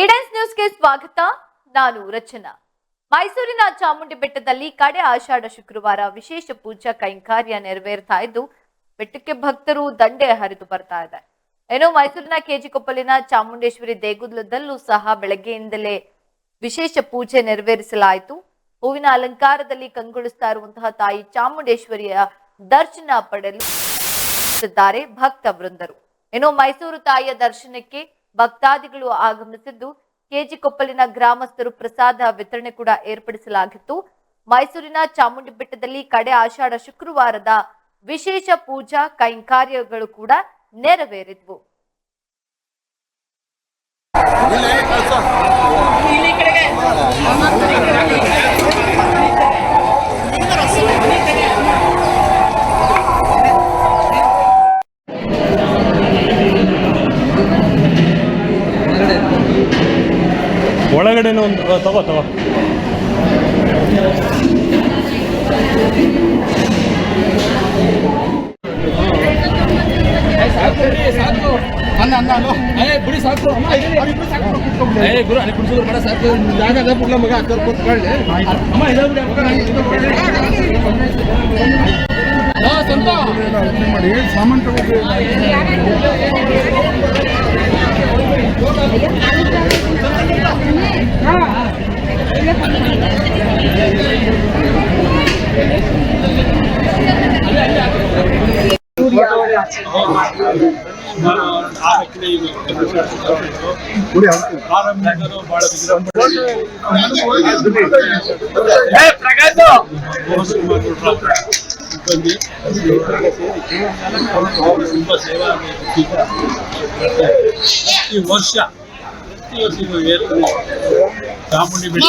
ಈಡನ್ಸ್ ನ್ಯೂಸ್ಗೆ ಸ್ವಾಗತ. ನಾನು ರಚನಾ. ಮೈಸೂರಿನ ಚಾಮುಂಡಿ ಬೆಟ್ಟದಲ್ಲಿ ಕಡೆ ಆಷಾಢ ಶುಕ್ರವಾರ ವಿಶೇಷ ಪೂಜಾ ಕೈಂಕಾರ್ಯ ನೆರವೇರ್ತಾ ಇದ್ದು, ಬೆಟ್ಟಕ್ಕೆ ಭಕ್ತರು ದಂಡೆ ಹರಿದು ಬರ್ತಾ ಇದೆ. ಏನು ಮೈಸೂರಿನ ಕೆಜಿಕೊಪ್ಪಲಿನ ಚಾಮುಂಡೇಶ್ವರಿ ದೇಗುಲದಲ್ಲೂ ಸಹ ಬೆಳಗ್ಗೆಯಿಂದಲೇ ವಿಶೇಷ ಪೂಜೆ ನೆರವೇರಿಸಲಾಯಿತು. ಹೂವಿನ ಅಲಂಕಾರದಲ್ಲಿ ಕಂಗೊಳಿಸ್ತಾ ಇರುವಂತಹ ತಾಯಿ ಚಾಮುಂಡೇಶ್ವರಿಯ ದರ್ಶನ ಪಡೆಯಲು ಇದ್ದಾರೆ ಭಕ್ತ ವೃಂದರು. ಏನೋ ಮೈಸೂರು ತಾಯಿಯ ದರ್ಶನಕ್ಕೆ ಭಕ್ತಾದಿಗಳು ಆಗಮಿಸಿದ್ದು ಕೆಜಿಕೊಪ್ಪಲಿನ ಗ್ರಾಮಸ್ಥರು ಪ್ರಸಾದ ವಿತರಣೆ ಕೂಡ ಏರ್ಪಡಿಸಲಾಗಿತ್ತು. ಮೈಸೂರಿನ ಚಾಮುಂಡಿ ಬೆಟ್ಟದಲ್ಲಿ ಕಡೆ ಆಷಾಢ ಶುಕ್ರವಾರದ ವಿಶೇಷ ಪೂಜಾ ಕೈಂಕಾರ್ಯಗಳು ಕೂಡ ನೆರವೇರಿದ್ವು. ಒಳಗಡೆನೂ ಒಂದು ತಗೋ ತಗೋ ಬಿಡಿ ಸಾಕು ಅಮ್ಮ ಏ ಗುರು ಅಲ್ಲಿ ಕುಡಿಸಿದ್ರು ಬೇಡ ಸಾಕು ಜಾಗ ಅದ ಬಿಡ್ಲ ಮಗ ಕೂತ್ಕೊಳ್ಳಿ ಅಮ್ಮ ಬಿಡಿ. ಸಂತ ಮಾಡಿ ಸಾಮಾನು ತಗೋಬೇಕು ಕುಡಿ ಅವ್ರು ಆರಂಭಿಕರು ಬಹಳ ವಿಜೃಂಭಣೆ ತುಂಬ ಸೇವಾ ಈ ವರ್ಷ ಪ್ರತಿ ವರ್ಷ ಚಾಮುಂಡಿ ಬೆಟ್ಟ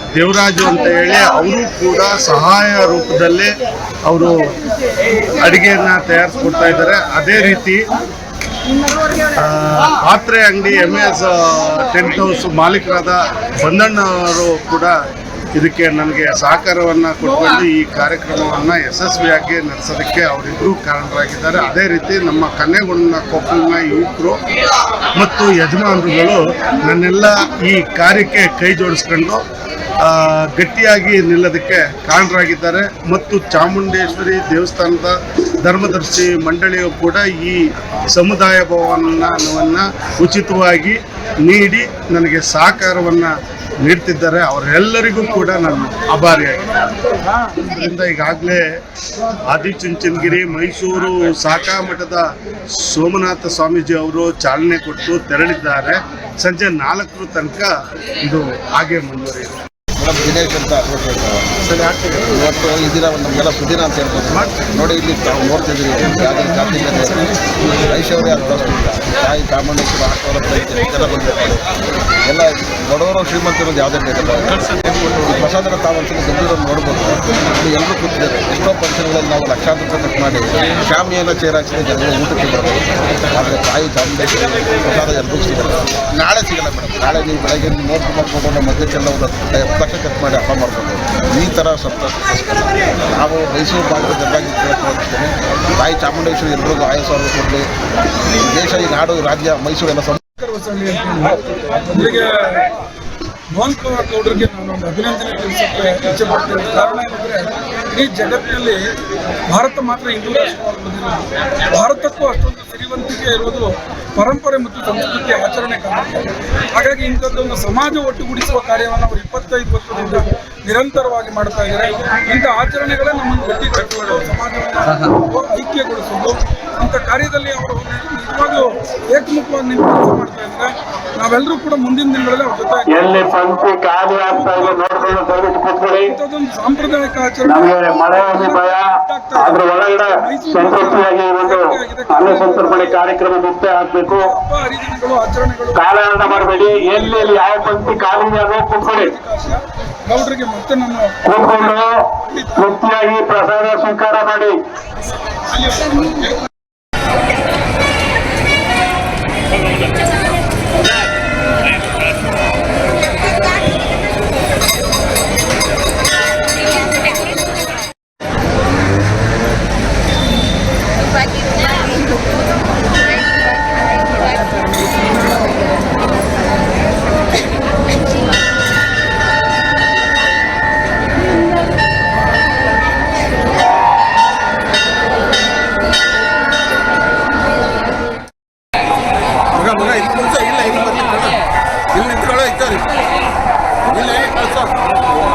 ದೇವರಾಜು ಅಂತ ಹೇಳಿ ಅವರು ಕೂಡ ಸಹಾಯ ರೂಪದಲ್ಲಿ ಅವರು ಅಡಿಗೆಯನ್ನ ತಯಾರಿಸ್ಕೊಡ್ತಾ ಇದ್ದಾರೆ. ಅದೇ ರೀತಿ ಪಾತ್ರೆ ಅಂಗಡಿ ಎಂ ಎಸ್ ಟೆಂಟ್ ಹೌಸ್ ಮಾಲೀಕರಾದ ಬಂದಣ್ಣವರು ಕೂಡ ಇದಕ್ಕೆ ನನಗೆ ಸಹಕಾರವನ್ನು ಕೊಟ್ಟುಕೊಂಡು ಈ ಕಾರ್ಯಕ್ರಮವನ್ನು ಯಶಸ್ವಿಯಾಗಿ ನಡೆಸೋದಕ್ಕೆ ಅವರಿಬ್ಬರು ಕಾರಣರಾಗಿದ್ದಾರೆ. ಅದೇ ರೀತಿ ನಮ್ಮ ಕನ್ನೆಗೊಂಡನ ಕೊಪ್ಪಲಿನ ಯುವಕರು ಮತ್ತು ಯಜಮಾನರುಗಳು ನನ್ನೆಲ್ಲ ಈ ಕಾರ್ಯಕ್ಕೆ ಕೈ ಜೋಡಿಸ್ಕೊಂಡು ಗಟ್ಟಿಯಾಗಿ ನಿಲ್ಲೋದಕ್ಕೆ ಕಾರಣರಾಗಿದ್ದಾರೆ. ಮತ್ತು ಚಾಮುಂಡೇಶ್ವರಿ ದೇವಸ್ಥಾನದ ಧರ್ಮದರ್ಶಿ ಮಂಡಳಿಯು ಕೂಡ ಈ ಸಮುದಾಯ ಭವನವನ್ನು ಉಚಿತವಾಗಿ ನೀಡಿ ನನಗೆ ಸಹಕಾರವನ್ನು ನೀಡ್ತಿದ್ದಾರೆ. ಅವರೆಲ್ಲರಿಗೂ ಕೂಡ ನಾನು ಆಭಾರಿಯಾಗಿದ್ದೀನಿ. ಈಗಾಗಲೇ ಆದಿಚುಂಚನಗಿರಿ, ಮೈಸೂರು ಸಾಕಾ ಮಠದ ಸೋಮನಾಥ ಸ್ವಾಮೀಜಿ ಅವರು ಚಾಲನೆ ಕೊಟ್ಟು ತೆರಳಿದ್ದಾರೆ. ಸಂಜೆ ನಾಲ್ಕರ ತನಕ ಇದು ಹಾಗೆ ಮುಂದುವರಿಯುತ್ತೆ. ಮೇಡಮ್ ದಿನೇಶ್ ಅಂತ ಇವತ್ತು ಈ ದಿನ ನಮಗೆಲ್ಲ ಸುದಿನ ಅಂತ ಹೇಳ್ಬೋದು ನೋಡಿ ಇಲ್ಲಿ ತಾವು ನೋಡ್ತಿದ್ದೀವಿ ಯಾವ್ದು ಜಾತಿ ಐಶ್ವರ್ಯ ಅಂತ ತಾಯಿ ಚಾಮುಂಡೇಶ್ವರ ಹಾಕೋರ ಎಲ್ಲ ಬಂದಿರ್ತಾರೆ ಎಲ್ಲ ಬಡವರು ಶ್ರೀಮಂತರು ಯಾವುದೇ ಬೇಕಲ್ಲ. ಪ್ರಸಾದರ ಪ್ರಸಾದನ ತಾವು ಒಂದ್ಸಲ ಗಂಭೀರವಾಗಿ ನೋಡ್ಬೋದು. ಇಲ್ಲಿ ಎಲ್ಲರೂ ಕೂತಿದ್ದಾರೆ. ಎಷ್ಟೋ ಫಂಕ್ಷನ್ಗಳಲ್ಲಿ ನಾವು ಲಕ್ಷಾಂತರ ಕಟ್ ಖರ್ಚು ಮಾಡಿ ಶಾಮಿಯನ್ನು ಚೇರ್ ಹಾಕ್ಸಿದ್ರೆ ಜನಗಳು ಊಟಕ್ಕೆ ಬರ್ಬೋದು ತಾಯಿ ಚಾಮುಂಡೇಶ್ವರಿ ಪ್ರಸಾದ ಎಲ್ಲರಿಗೂ ಸಿಗಲ್ಲ ನಾಳೆ ಸಿಗಲ್ಲ ಮೇಡಮ್. ನಾಳೆ ನೀವು ಬೆಳಗ್ಗೆ ನೋಟ್ ಮಾಡ್ಕೊಂಡು ಮಧ್ಯಕ್ಕೆಲ್ಲ ಒಂದು ಹತ್ತು ಕಟ್ ಮಾಡಿ ಹಬ್ಬ ಮಾಡ್ಬೋದು ಈ ಥರ ಸಪ್ತ ನಾವು ಮೈಸೂರು ಭಾಗದ ಜನರಾಗಿ ಕೇಳ್ಕೊಳ್ತೀನಿ ತಾಯಿ ಚಾಮುಂಡೇಶ್ವರಿ ಎಲ್ರಿಗೂ ಆಯಸ್ಸನ್ನು ಕೊಡಲಿ ದೇಶ, ಈ ನಾಡು ರಾಜ್ಯ ಮೈಸೂರೆಲ್ಲ ಎಲ್ಲ ಮೋಹನ್ ಕುಮಾರ್ ಗೌಡರಿಗೆ ನಾನು ಒಂದು ಅಭಿನಂದನೆ ತಿಳಿಸಕ್ಕೆ ಇಚ್ಛೆ ಪಡ್ತೇನೆ. ಕಾರಣ ಏನಂದ್ರೆ, ಇಡೀ ಜಗತ್ತಿನಲ್ಲಿ ಭಾರತ ಮಾತ್ರ ಹಿಂದೂ ರಾಷ್ಟ್ರವಾಗಿ ಭಾರತಕ್ಕೂ ಅಷ್ಟೊಂದು ಸಿರಿವಂತಿಕೆ ಇರುವುದು ಪರಂಪರೆ ಮತ್ತು ಸಂಸ್ಕೃತಿಯ ಆಚರಣೆ ಕಾರಣ. ಹಾಗಾಗಿ ಇಂಥದ್ದೊಂದು ಸಮಾಜ ಒಟ್ಟುಗೂಡಿಸುವ ಕಾರ್ಯವನ್ನು ಅವರು ಇಪ್ಪತ್ತೈದು ವರ್ಷದಿಂದ ನಿರಂತರವಾಗಿ ಮಾಡ್ತಾ ಇದ್ದಾರೆ. ಇಂಥ ಆಚರಣೆಗಳೇ ನಮ್ಮನ್ನು ಗಟ್ಟಿ ಕಟ್ಟುವುದು ಸಮಾಜವನ್ನು ಐಕ್ಯಗೊಳಿಸುವುದು ಇಂಥ ಕಾರ್ಯದಲ್ಲಿ ಅವರು ನಿಜವಾಗ್ಲೂ ಏಕಮುಖವಾಗಿ ನಿಂತು ಕೆಲಸ ಮಾಡ್ತಾ ಇದ್ದಾರೆ. ನಾವೆಲ್ಲರೂ ಕೂಡ ಮುಂದಿನ ದಿನಗಳಲ್ಲಿ ಅವ್ರ ಜೊತೆ ಎಲ್ಲಿ ಸಂತೆ ಖಾಲಿ ಆಗ್ತಾ ಇದೆ ನೋಡ್ಕೊಂಡು ಇಂಥದ್ದೊಂದು ಸಾಂಪ್ರದಾಯಿಕ ಆಚರಣೆ ಮಳೆಯಲ್ಲಿ ಭಯ. ಅದ್ರ ಒಳಗಡೆ ಸಂತೃಪ್ತಿಯಾಗಿ ಈ ಒಂದು ಕಾರ್ಯಕ್ರಮ ಮುಕ್ತ ಆಗ್ಬೇಕು. ಹರಿದಿನಗಳು ಆಚರಣೆಗಳು. ಕಾಲಹರಣ ಮಾಡಬೇಡಿ. ಎಲ್ಲಿ ಎಲ್ಲಿ ಯಾವ ಪಂಕ್ತಿ ಖಾಲಿ ಅದೋ ಕೂತ್ಕೊಳ್ಳಿ ಗೌಡ್ರಿಗೆ ಮತ್ತೆ ನಾನು ಕೂತ್ಕೊಂಡು ತೃಪ್ತಿಯಾಗಿ ಪ್ರಸಾದ ಸ್ವೀಕಾರ ಮಾಡಿ. Gracias.